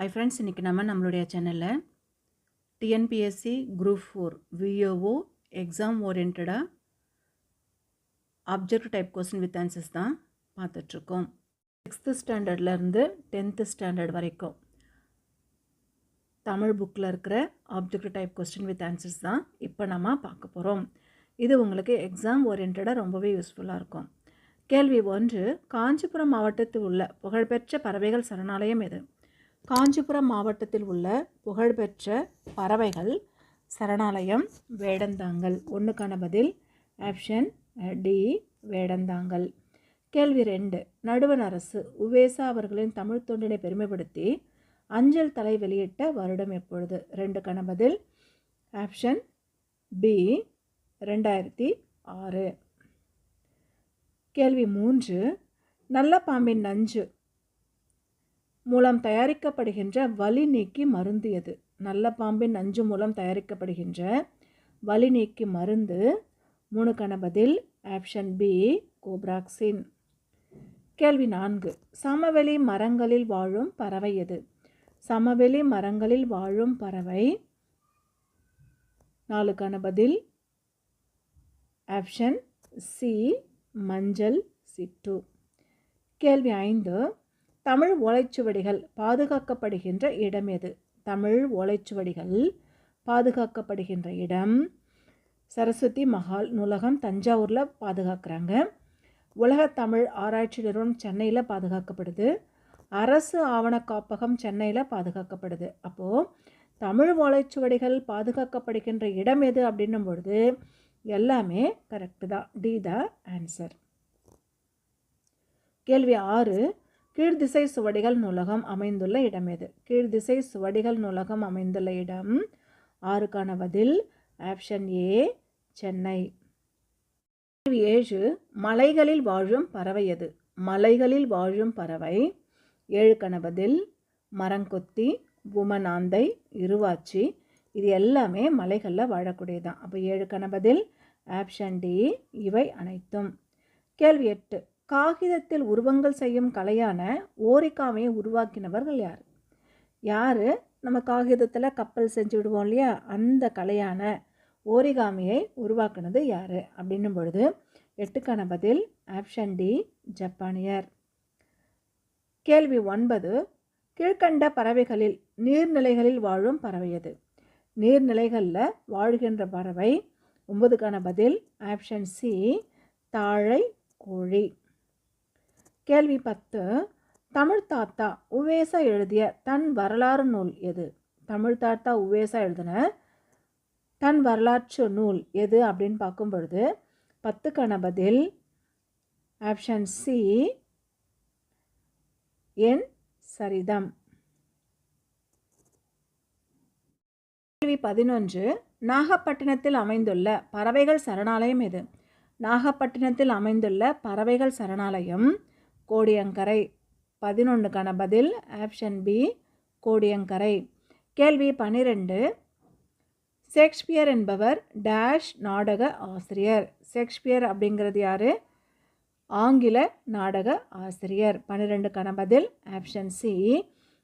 Hi friends இன்றைக்கி நம்ம நம்மளுடைய சேனலில் TNPSC group four VAO exam ஓரியன்டாக object type question with answers தான் பார்த்துட்ருக்கோம். சிக்ஸ்த்து ஸ்டாண்டர்ட்லேருந்து டென்த்து ஸ்டாண்டர்ட் வரைக்கும் தமிழ் புக்கில் இருக்கிற object type question with answers தான் இப்போ நம்ம பார்க்க போகிறோம் இது உங்களுக்கு எக்ஸாம் ஓரியன்டாக ரொம்பவே யூஸ்ஃபுல்லாக இருக்கும். கேள்வி ஒன்று காஞ்சிபுரம் மாவட்டத்தில் உள்ள புகழ்பெற்ற பறவைகள் சரணாலயம் எது? காஞ்சிபுரம் மாவட்டத்தில் உள்ள புகழ்பெற்ற பறவைகள் சரணாலயம் வேடந்தாங்கல். ஒன்றுக்கான பதில் ஆப்ஷன் டி வேடந்தாங்கல். கேள்வி ரெண்டு. நடுவண் அரசு உவேசா அவர்களின் தமிழ் தொண்டினை பெருமைப்படுத்தி அஞ்சல் தலை வெளியிட்ட வருடம் எப்பொழுது? ரெண்டு பதில் ஆப்ஷன் பி ரெண்டாயிரத்தி ஆறு. கேள்வி மூன்று. நல்ல பாம்பின் நஞ்சு மூலம் தயாரிக்கப்படுகின்ற வலி நீக்கி மருந்து எது நல்ல பாம்பின் நஞ்சு மூலம் தயாரிக்கப்படுகின்ற வலி நீக்கி மருந்து. மூணுக்கான பதில் ஆப்ஷன் பி கோப்ராக்சின். கேள்வி நான்கு. சமவெளி மரங்களில் வாழும் பறவை எது? சமவெளி மரங்களில் வாழும் பறவை. நாலு பதில் ஆப்ஷன் சி மஞ்சள் சிட்டு. கேள்வி ஐந்து. தமிழ் ஓலைச்சுவடிகள் பாதுகாக்கப்படுகின்ற இடம் எது? தமிழ் ஓலைச்சுவடிகள் பாதுகாக்கப்படுகின்ற இடம். சரஸ்வதி மஹால் நூலகம் தஞ்சாவூரில் பாதுகாக்கிறாங்க. உலக தமிழ் ஆராய்ச்சி நிறுவனம் சென்னையில் பாதுகாக்கப்படுது. அரசு ஆவண காப்பகம் சென்னையில் பாதுகாக்கப்படுது. அப்போது தமிழ் ஓலைச்சுவடிகள் பாதுகாக்கப்படுகின்ற இடம் எது அப்படின்னும் பொழுது எல்லாமே கரெக்டு தான். டி த ஆன்சர் கேள்வி ஆறு கீழ்திசை சுவடிகள் நூலகம் அமைந்துள்ள இடம் எது? கீழ்திசை சுவடிகள் நூலகம் அமைந்துள்ள இடம் ஆறுக்கான பதில் ஆப்ஷன் ஏ சென்னை. கேள்வி ஏழு மலைகளில் வாழும் பறவை எது? மலைகளில் வாழும் பறவை ஏழு கணபதில் மரங்கொத்தி உமனாந்தை இருவாச்சி. இது எல்லாமே மலைகளில் வாழக்கூடியதான் அப்போ ஏழு கணபதில் ஆப்ஷன் டி இவை அனைத்தும். கேள்வி எட்டு காகிதத்தில் உருவங்கள் செய்யும் கலையான ஓரிக்காமையை உருவாக்கினவர்கள் யார்? யார்? நம்ம காகிதத்தில் கப்பல் செஞ்சு விடுவோம் இல்லையா? அந்த கலையான ஓரிகாமியை உருவாக்குனது யார்? அப்படின்னும் பொழுது எட்டுக்கான பதில் ஆப்ஷன் டி ஜப்பானியர். கேள்வி ஒன்பது கீழ்கண்ட பறவைகளில் நீர்நிலைகளில் வாழும் பறவை எது நீர்நிலைகளில் வாழ்கின்ற பறவை ஒன்பதுக்கான பதில் ஆப்ஷன் சி தாழை கோழி. கேள்வி பத்து. தமிழ் தாத்தா உவேசா எழுதிய தன் வரலாறு நூல் எது? தமிழ் தாத்தா உவேசா எழுதின தன் வரலாற்று நூல் எது அப்படின்னு பார்க்கும் பொழுது பத்துக்கான பதில் ஆப்ஷன் சி என் சரிதம். கேள்வி பதினொன்று. நாகப்பட்டினத்தில் அமைந்துள்ள பறவைகள் சரணாலயம் எது? நாகப்பட்டினத்தில் அமைந்துள்ள பறவைகள் சரணாலயம் கோடியங்கரை. பதினொன்றுக்கான பதில் ஆப்ஷன் பி கோடியங்கரை. கேள்வி பன்னிரெண்டு ஷேக்ஸ்பியர் என்பவர் டேஷ் நாடக ஆசிரியர். ஷேக்ஸ்பியர் அப்படிங்கிறது யார்? ஆங்கில நாடக ஆசிரியர். பன்னிரெண்டுக்கான பதில் ஆப்ஷன் சி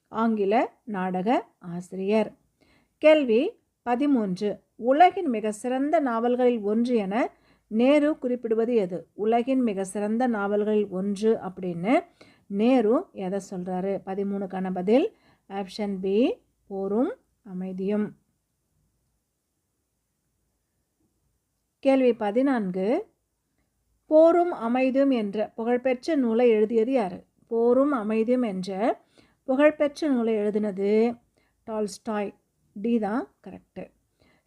ஆங்கில நாடக ஆசிரியர். கேள்வி பதிமூன்று. உலகின் மிக சிறந்த நாவல்களில் ஒன்று என நேரு குறிப்பிடுவது எது? உலகின் மிக சிறந்த நாவல்களில் ஒன்று அப்படின்னு நேரு எதை சொல்கிறாரு பதிமூணுக்கான பதில் ஆப்ஷன் பி போரும் அமைதியும். கேள்வி பதினான்கு போரும் அமைதியும் என்ற புகழ்பெற்ற நூலை எழுதியது யார்? போரும் அமைதியும் என்ற புகழ்பெற்ற நூலை எழுதினது டால்ஸ்டாய். டி தான் கரெக்டு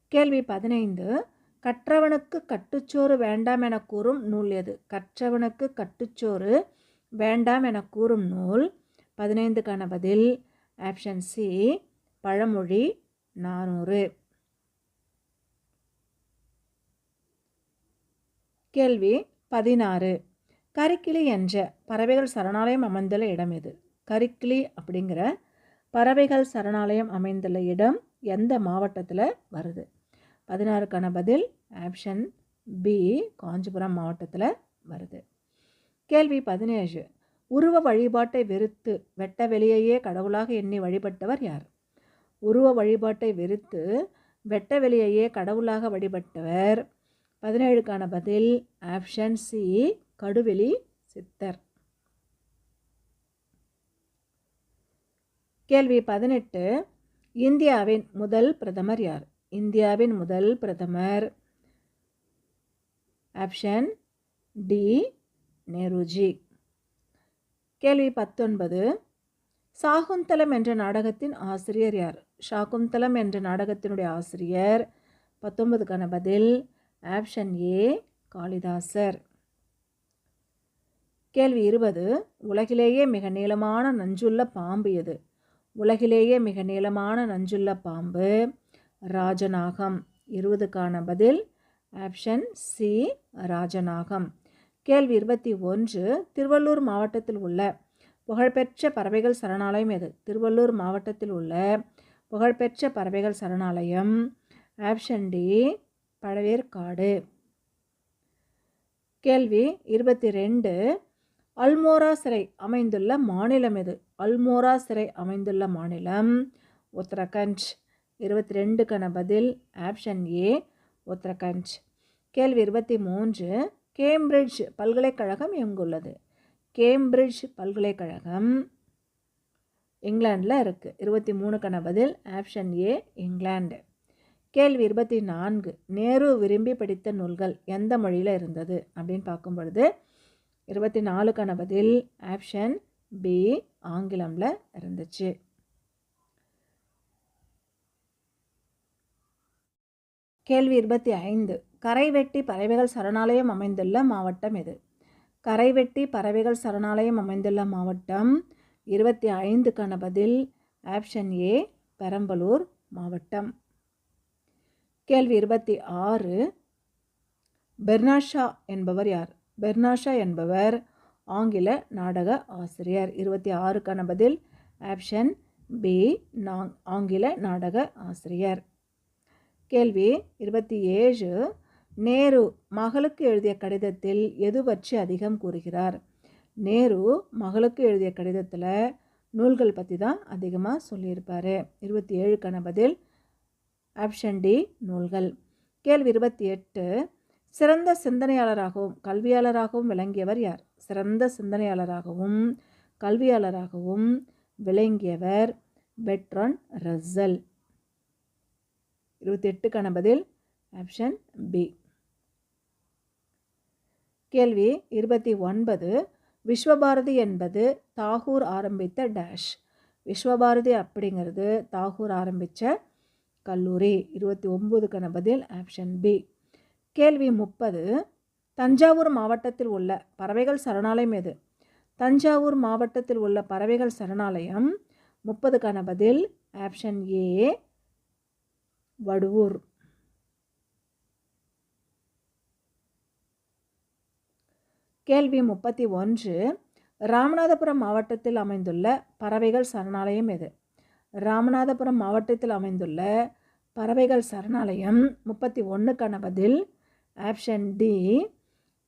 கேள்வி பதினைந்து கற்றவனுக்கு கட்டுச்சோறு வேண்டாம் என கூறும் நூல் எது? கற்றவனுக்கு கட்டுச்சோறு வேண்டாம் என கூறும் நூல். பதினைந்துக்கான பதில். ஆப்ஷன் சி பழமொழி நானூறு. கேள்வி பதினாறு. கரிக்கிளி என்ற பறவைகள் சரணாலயம் அமைந்துள்ள இடம் எது? கரிக்கிளி அப்படிங்கிற பறவைகள் சரணாலயம் அமைந்துள்ள இடம் எந்த மாவட்டத்தில் வருது? பதினாறுக்கான பதில் ஆப்ஷன் பி காஞ்சிபுரம் மாவட்டத்தில் வருது. கேள்வி பதினேழு. உருவ வழிபாட்டை வெறுத்து வெட்ட வெளியையே கடவுளாக எண்ணி வழிபட்டவர் யார்? உருவ வழிபாட்டை வெறுத்து வெட்ட வெளியையே கடவுளாக வழிபட்டவர். பதினேழுக்கான பதில் ஆப்ஷன் சி கடுவெளி சித்தர். கேள்வி பதினெட்டு. இந்தியாவின் முதல் பிரதமர் யார்? இந்தியாவின் முதல் பிரதமர். Option D Nehruji. கேள்வி பத்தொன்பது. சாகுந்தலம் என்ற நாடகத்தின் ஆசிரியர் யார்? சாகுந்தலம் என்ற நாடகத்தினுடைய ஆசிரியர் பத்தொன்பதுக்கான பதில் ஆப்ஷன் ஏ காளிதாசர். கேள்வி இருபது. உலகிலேயே மிக நீளமான நஞ்சுள்ள பாம்பு எது? உலகிலேயே மிக நீளமான நஞ்சுள்ள பாம்பு ராஜநாகம். இருபதுக்கான பதில் ஆப்ஷன் சி ராஜநாகம். கேள்வி இருபத்தி ஒன்று திருவள்ளூர் மாவட்டத்தில் உள்ள புகழ்பெற்ற பறவைகள் சரணாலயம் எது? திருவள்ளூர் மாவட்டத்தில் உள்ள புகழ்பெற்ற பறவைகள் சரணாலயம் ஆப்ஷன் டி பழவேற்காடு. கேள்வி இருபத்தி ரெண்டு அல்மோரா சிறை அமைந்துள்ள மாநிலம் எது? அல்மோரா சிறை அமைந்துள்ள மாநிலம் உத்தரகண்ட். இருபத்தி ரெண்டுக்கான பதில் ஆப்ஷன் ஏ உத்தரகண்ட் கேள்வி இருபத்தி மூன்று கேம்பிரிட்ஜ் பல்கலைக்கழகம் எங்குள்ளது? கேம்பிரிட்ஜ் பல்கலைக்கழகம் இங்கிலாண்டில் இருக்குது இருபத்தி மூணுக்கான பதில் ஆப்ஷன் ஏ இங்கிலாண்டு கேள்வி இருபத்தி நான்கு நேரு விரும்பி படித்த நூல்கள் எந்த மொழியில் இருந்தது? அப்படின்னு பார்க்கும் பொழுது இருபத்தி நாலுக்கான பதில் ஆப்ஷன் பி ஆங்கிலமில் இருந்துச்சு. கேள்வி இருபத்தி ஐந்து. கரைவெட்டி பறவைகள் சரணாலயம் அமைந்துள்ள மாவட்டம் எது? கரைவெட்டி பறவைகள் சரணாலயம் அமைந்துள்ள மாவட்டம் இருபத்தி ஐந்துக்கான பதில் ஆப்ஷன் ஏ பெரம்பலூர் மாவட்டம். கேள்வி இருபத்தி ஆறு. பெர்னாஷா என்பவர் யார்? பெர்னாஷா என்பவர் ஆங்கில நாடக ஆசிரியர். இருபத்தி ஆறுக்கான பதில் ஆப்ஷன் பி நாங் ஆங்கில நாடக ஆசிரியர். கேள்வி இருபத்தி ஏழு. நேரு மகளுக்கு எழுதிய கடிதத்தில் எது பற்றி அதிகம் கூறுகிறார்? நேரு மகளுக்கு எழுதிய கடிதத்தில் நூல்கள் பற்றி தான் அதிகமாக சொல்லியிருப்பார். இருபத்தி ஏழுக்கான பதில் ஆப்ஷன் டி நூல்கள். கேள்வி இருபத்தி எட்டு. சிறந்த சிந்தனையாளராகவும் கல்வியாளராகவும் விளங்கியவர் யார்? சிறந்த சிந்தனையாளராகவும் கல்வியாளராகவும் விளங்கியவர் பெட்ரான் ரஸ்ஸல். இருபத்தி எட்டுக்கான பதில் ஆப்ஷன் பி கேள்வி இருபத்தி ஒன்பது. விஸ்வபாரதி என்பது தாகூர் ஆரம்பித்த டேஷ் விஸ்வபாரதி அப்படிங்கிறது தாகூர் ஆரம்பித்த கல்லூரி. இருபத்தி ஒம்போதுக்கான பதில் ஆப்ஷன் பி கேள்வி முப்பது. தஞ்சாவூர் மாவட்டத்தில் உள்ள பறவைகள் சரணாலயம் எது? தஞ்சாவூர் மாவட்டத்தில் உள்ள பறவைகள் சரணாலயம். முப்பதுக்கான பதில் ஆப்ஷன் ஏ வடுவூர். கேள்வி முப்பத்தி ஒன்று. ராமநாதபுரம் மாவட்டத்தில் அமைந்துள்ள பறவைகள் சரணாலயம் எது? ராமநாதபுரம் மாவட்டத்தில் அமைந்துள்ள பறவைகள் சரணாலயம் முப்பத்தி ஒன்றுக்கான பதில் ஆப்ஷன் டி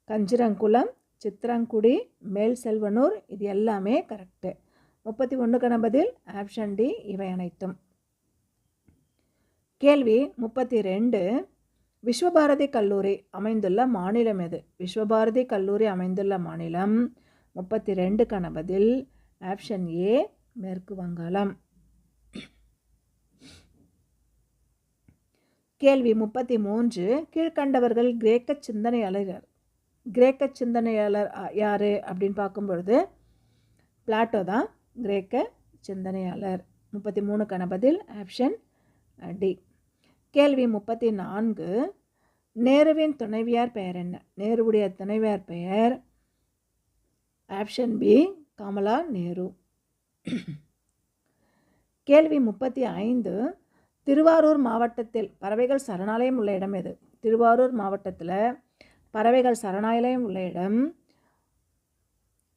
கஞ்சிரங்குளம் சித்திரங்குடி மேல் செல்வனூர் இது எல்லாமே கரெக்டு முப்பத்தி ஒன்றுக்கான பதில் ஆப்ஷன் டி இவை அனைத்தும். கேள்வி முப்பத்தி ரெண்டு விஸ்வபாரதி கல்லூரி அமைந்துள்ள மாநிலம் எது? விஸ்வபாரதி கல்லூரி அமைந்துள்ள மாநிலம் முப்பத்தி ரெண்டுக்கான பதில் ஆப்ஷன் ஏ மேற்கு வங்காளம். கேள்வி முப்பத்தி மூன்று கீழ்கண்டவர்கள் கிரேக்க சிந்தனையாளர் கிரேக்க சிந்தனையாளர் யார்? அப்படின்னு பார்க்கும்பொழுது பிளாட்டோ தான் கிரேக்க சிந்தனையாளர். முப்பத்தி மூணுக்கான பதில் ஆப்ஷன் டி. கேள்வி முப்பத்தி நான்கு நேருவின் துணைவியார் பெயர் என்ன? நேருவுடைய துணைவியார் பெயர் ஆப்ஷன் பி கமலா நேரு. கேள்வி முப்பத்தி ஐந்து திருவாரூர் மாவட்டத்தில் பறவைகள் சரணாலயம் உள்ள இடம் எது? திருவாரூர் மாவட்டத்தில் பறவைகள் சரணாலயம் உள்ள இடம்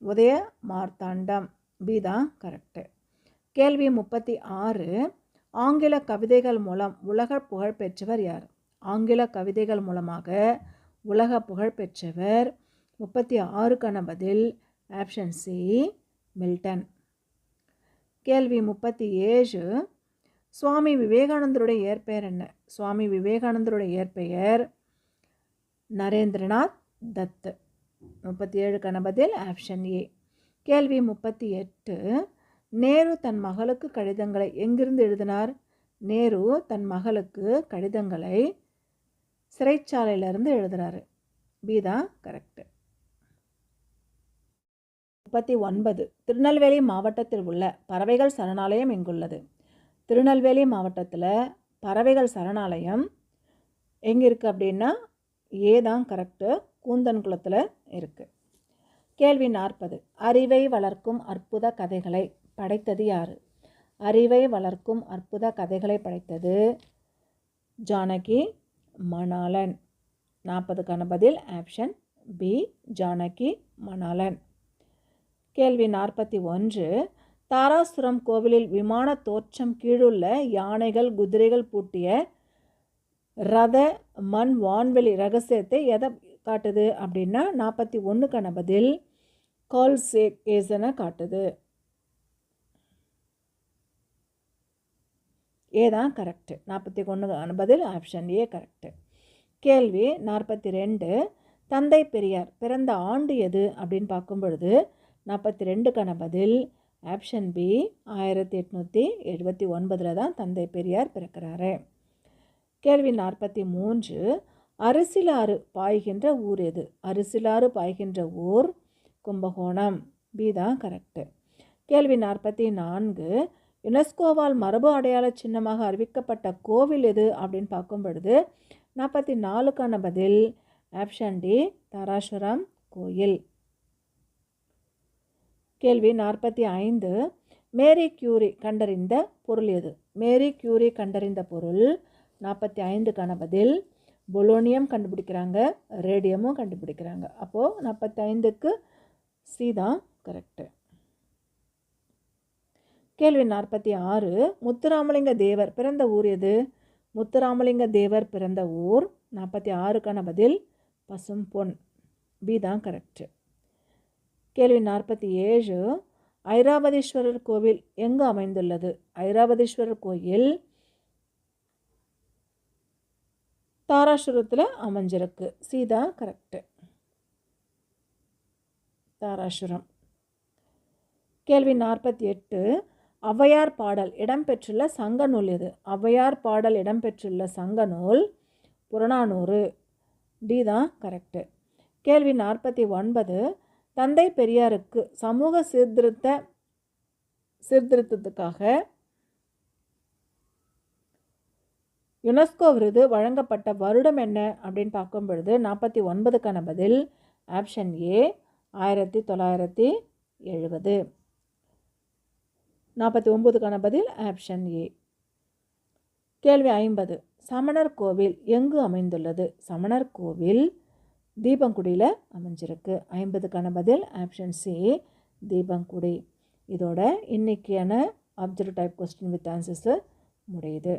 உதய மார்த்தாண்டம் பி தான் கரெக்டு கேள்வி முப்பத்தி ஆறு ஆங்கில கவிதைகள் மூலம் உலக புகழ் பெற்றவர் யார்? ஆங்கில கவிதைகள் மூலமாக உலக புகழ் பெற்றவர் முப்பத்தி ஆறுக்கான பதில் ஆப்ஷன் சி மில்டன். கேள்வி முப்பத்தி ஏழு சுவாமி விவேகானந்தருடைய இயற்பெயர் என்ன? சுவாமி விவேகானந்தருடைய இயற்பெயர் நரேந்திரநாத் தத்து முப்பத்தி ஏழுக்கான பதில் ஆப்ஷன் ஏ கேள்வி முப்பத்தி எட்டு நேரு தன் மகளுக்கு கடிதங்களை எங்கிருந்து எழுதினார்? நேரு தன் மகளுக்கு கடிதங்களை சிறைச்சாலையிலிருந்து எழுதுறாரு. பி தான் கரெக்டு. முப்பத்தி ஒன்பது. திருநெல்வேலி மாவட்டத்தில் உள்ள பறவைகள் சரணாலயம் எங்குள்ளது? திருநெல்வேலி மாவட்டத்தில் பறவைகள் சரணாலயம் எங்கே இருக்குது அப்படின்னா ஏ தான் கரெக்டு கூந்தன்குளத்தில் இருக்குது கேள்வி நாற்பது. அறிவை வளர்க்கும் அற்புத கதைகளை படைத்தது யார்? அறிவை வளர்க்கும் அற்புத கதைகளை படைத்தது ஜானகி மணாலன் நாற்பதுக்கான பதில் ஆப்ஷன் பி ஜானகி மணாலன் கேள்வி நாற்பத்தி ஒன்று. தாராசுரம் கோவிலில் விமான தோற்றம் கீழுள்ள யானைகள் குதிரைகள் பூட்டிய ரத மண் வான்வெளி ரகசியத்தை எதை காட்டுது அப்படின்னா நாற்பத்தி ஒன்றுக்கான பதில் கால் ஏசனை காட்டுது. ஏ தான் கரெக்டு நாற்பத்தி ஒன்று பதில் ஆப்ஷன் ஏ கரெக்டு கேள்வி நாற்பத்தி ரெண்டு. தந்தை பெரியார் பிறந்த ஆண்டு எது? அப்படின்னு பார்க்கும் பொழுது நாற்பத்தி ரெண்டுக்கான பதில் ஆப்ஷன் பி ஆயிரத்தி எட்நூற்றி எழுபத்தி ஒன்பதில் தான் தந்தை பெரியார் பிறக்கிறாரு. கேள்வி நாற்பத்தி மூன்று. அரிசிலாறு பாய்கின்ற ஊர் எது? அரிசிலாறு பாய்கின்ற ஊர் கும்பகோணம். பி தான் கரெக்டு கேள்வி நாற்பத்தி நான்கு. யுனெஸ்கோவால் மரபு அடையாள சின்னமாக அறிவிக்கப்பட்ட கோவில் எது அப்படின்னு பார்க்கும் பொழுது நாற்பத்தி நாலுக்கான பதில் ஆப்ஷன் டி தாராசுரம் கோயில். கேள்வி நாற்பத்தி ஐந்து மேரி கியூரி கண்டறிந்த பொருள் எது? மேரி கியூரி கண்டறிந்த பொருள் நாற்பத்தி ஐந்துக்கான பதில் பொலோனியம் கண்டுபிடிக்கிறாங்க ரேடியமும் கண்டுபிடிக்கிறாங்க. அப்போது நாற்பத்தி ஐந்துக்கு சி தான் கரெக்டு கேள்வி நாற்பத்தி ஆறு. முத்துராமலிங்க தேவர் பிறந்த ஊர் எது? முத்துராமலிங்க தேவர் பிறந்த ஊர் நாற்பத்தி ஆறுக்கான பதில் பசும் பொன். பி தான் கரெக்டு கேள்வி நாற்பத்தி ஏழு. ஐராவதீஸ்வரர் கோவில் எங்கு அமைந்துள்ளது? ஐராவதீஸ்வரர் கோயில் தாராசுரத்தில் அமைஞ்சிருக்கு. சீதா கரெக்டு தாராசுரம். கேள்வி நாற்பத்தி எட்டு. ஔவையார் பாடல் இடம்பெற்றுள்ள சங்க நூல் இது. ஔவையார் பாடல் இடம்பெற்றுள்ள சங்க நூல் புறநானூறு. டி தான் கரெக்டு கேள்வி நாற்பத்தி ஒன்பது. தந்தை பெரியாருக்கு சமூக சீர்திருத்த சீர்திருத்தத்துக்காக யுனெஸ்கோ விருது வழங்கப்பட்ட வருடம் என்ன அப்படின்னு பார்க்கும் பொழுது நாற்பத்தி ஒன்பதுக்கான பதில் ஆப்ஷன் ஏ ஆயிரத்தி தொள்ளாயிரத்தி எழுபது. நாற்பத்தி ஒம்போதுக்கான பதில் ஆப்ஷன் ஏ கேள்வி ஐம்பது. சமணர் கோவில் எங்கு அமைந்துள்ளது? சமணர் கோவில் தீபங்குடியில் அமைஞ்சிருக்கு. ஐம்பதுக்கான பதில் ஆப்ஷன் சி தீபங்குடி. இதோட இன்றைக்கியான observe type question with answers முடியுது.